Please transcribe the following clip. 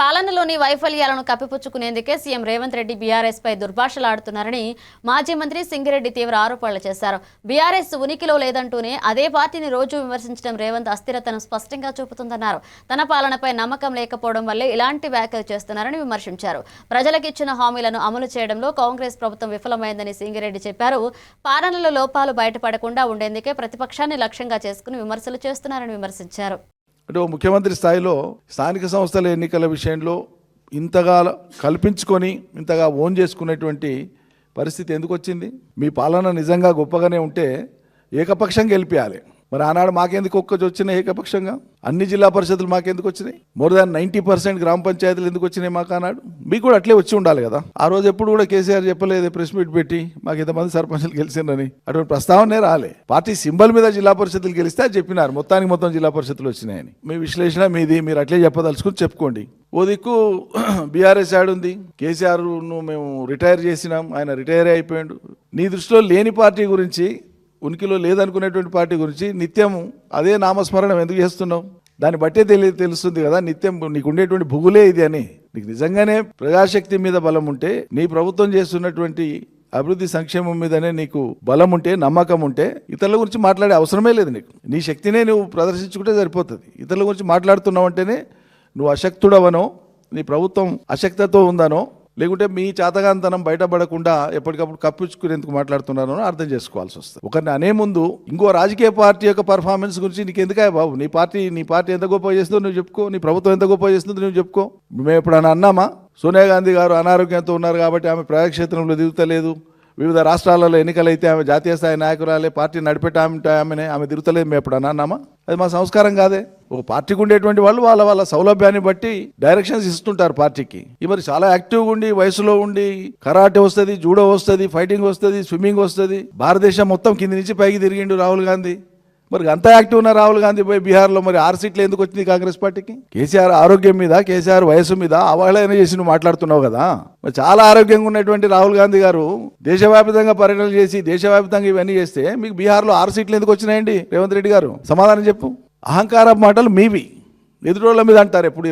పాలనలోని వైఫల్యాలను కప్పిపుచ్చుకునేందుకే సీఎం రేవంత్ రెడ్డి బీఆర్ఎస్ పై దుర్భాషలాడుతున్నారని మాజీ మంత్రి సింగిరెడ్డి తీవ్ర ఆరోపణలు చేశారు. బీఆర్ఎస్ ఉనికిలో లేదంటూనే అదే పార్టీని రోజు విమర్శించడం రేవంత్ అస్థిరతను స్పష్టంగా చూపుతుందన్నారు. తన పాలనపై నమ్మకం లేకపోవడం వల్లే ఇలాంటి వ్యాఖ్యలు చేస్తున్నారని విమర్శించారు. ప్రజలకు ఇచ్చిన హామీలను అమలు చేయడంలో కాంగ్రెస్ ప్రభుత్వం విఫలమైందని సింగిరెడ్డి చెప్పారు. పాలనలో లోపాలు బయటపడకుండా ఉండేందుకే ప్రతిపక్షాన్ని లక్ష్యంగా చేసుకుని విమర్శలు చేస్తున్నారని విమర్శించారు. అంటే ఓ ముఖ్యమంత్రి స్థాయిలో స్థానిక సంస్థల ఎన్నికల విషయంలో ఇంతగా కల్పించుకొని ఇంతగా ఓన్ చేసుకునేటువంటి పరిస్థితి ఎందుకు వచ్చింది మీ పాలన నిజంగా గొప్పగానే ఉంటే ఏకపక్షం గెలిపించాలి మరి ఆనాడు మాకెందుకు ఒక్కటి వచ్చినాయి ఏకపక్షంగా? అన్ని జిల్లా పరిషత్తులు మాకెందుకు వచ్చినాయి? మోర్ దాన్ నైంటీ పర్సెంట్ గ్రామ పంచాయతీలు ఎందుకు వచ్చినాయి మాకు ఆనాడు? మీకు కూడా అట్లే వచ్చి ఉండాలి కదా. ఆ రోజు ఎప్పుడు కూడా కేసీఆర్ చెప్పలేదు ప్రెస్ మీట్ పెట్టి మాకు ఇంతమంది సర్పంచులు గెలిచిందని అటువంటి ప్రస్తావనే రాలే. పార్టీ సింబల్ మీద జిల్లా పరిషత్తులు గెలిస్తే చెప్పినారు. మొత్తానికి మొత్తం జిల్లా పరిషత్తులు వచ్చినాయని. మీ విశ్లేషణ మీది మీరు అట్లే చెప్పదలుచుకుని చెప్పుకోండి. ఓ దిక్కు బీఆర్ఎస్ యాడ్ ఉంది. కేసీఆర్ మేము రిటైర్ చేసినాం. ఆయన రిటైర్ అయిపోయాడు. నీ దృష్టిలో లేని పార్టీ గురించి ఉనికిలో లేదనుకునేటువంటి పార్టీ గురించి నిత్యం అదే నామస్మరణం ఎందుకు చేస్తున్నావు? దాన్ని బట్టే తెలి తెలుస్తుంది కదా నిత్యం నీకు ఉండేటువంటి భుగులే ఇది అని. నీకు నిజంగానే ప్రజాశక్తి మీద బలం ఉంటే నీ ప్రభుత్వం చేస్తున్నటువంటి అభివృద్ధి సంక్షేమం మీదనే నీకు బలం ఉంటే నమ్మకం ఉంటే ఇతరుల గురించి మాట్లాడే అవసరమే లేదు నీకు. నీ శక్తినే నువ్వు ప్రదర్శించుకుంటే సరిపోతుంది. ఇతరుల గురించి మాట్లాడుతున్నావు అంటేనే నువ్వు అశక్తుడవనో నీ ప్రభుత్వం అశక్తతో ఉందనో లేకుంటే మీ చేతగాంతనం బయటపడకుండా ఎప్పటికప్పుడు కప్పించుకునేందుకు మాట్లాడుతున్నారో అర్థం చేసుకోవాల్సి వస్తుంది. ఒకరిని అనే ముందు ఇంకో రాజకీయ పార్టీ యొక్క పర్ఫార్మెన్స్ గురించి నీకు ఎందుకాయ బాబు? నీ పార్టీ నీ పార్టీ ఎంత గొప్ప చేస్తుందో నువ్వు చెప్పుకో. నీ ప్రభుత్వం ఎంత గొప్ప చేస్తుందో నువ్వు చెప్పుకో. మేము ఎప్పుడైనా అన్నామా? సోనియా గాంధీ గారు అనారోగ్యంతో ఉన్నారు కాబట్టి ఆమె ప్రయోగక్షేత్రంలో దిగుతలేదు వివిధ రాష్ట్రాలలో ఎన్నికలైతే ఆమె జాతీయ స్థాయి నాయకురాలే పార్టీ నడిపెట్టామంటే ఆమె ఆమెనే ఆమె తిరుగుతలేదు. మేము ఎప్పుడు అన్నామా? అది మా సంస్కారం కాదే. ఒక పార్టీకి ఉండేటువంటి వాళ్ళు వాళ్ళ వాళ్ళ సౌలభ్యాన్ని బట్టి డైరెక్షన్స్ ఇస్తుంటారు పార్టీకి. ఈ మరి చాలా యాక్టివ్గా ఉండి వయసులో ఉండి కరాటే వస్తుంది జూడో వస్తుంది ఫైటింగ్ వస్తుంది స్విమ్మింగ్ వస్తుంది. భారతదేశం మొత్తం కింది నుంచి పైకి తిరిగిండు రాహుల్ గాంధీ. మరి అంత యాక్టివ్ ఉన్న రాహుల్ గాంధీ పోయి బీహార్లో మరి ఆరు సీట్లు ఎందుకు వచ్చింది కాంగ్రెస్ పార్టీకి? కేసీఆర్ ఆరోగ్యం మీద కేసీఆర్ వయసు మీద అవహేళన చేసి నువ్వు మాట్లాడుతున్నావు కదా? మరి చాలా ఆరోగ్యంగా ఉన్నటువంటి రాహుల్ గాంధీ గారు దేశవ్యాప్తంగా పర్యటనలు చేసి దేశవ్యాప్తంగా ఇవన్నీ చేస్తే మీకు బీహార్లో ఆరు సీట్లు ఎందుకు వచ్చినాయండి? రేవంత్ రెడ్డి గారు సమాధానం చెప్పు. అహంకార మాటలు మీవి. ఎదురోళ్ళ మీద అంటారు ఎప్పుడు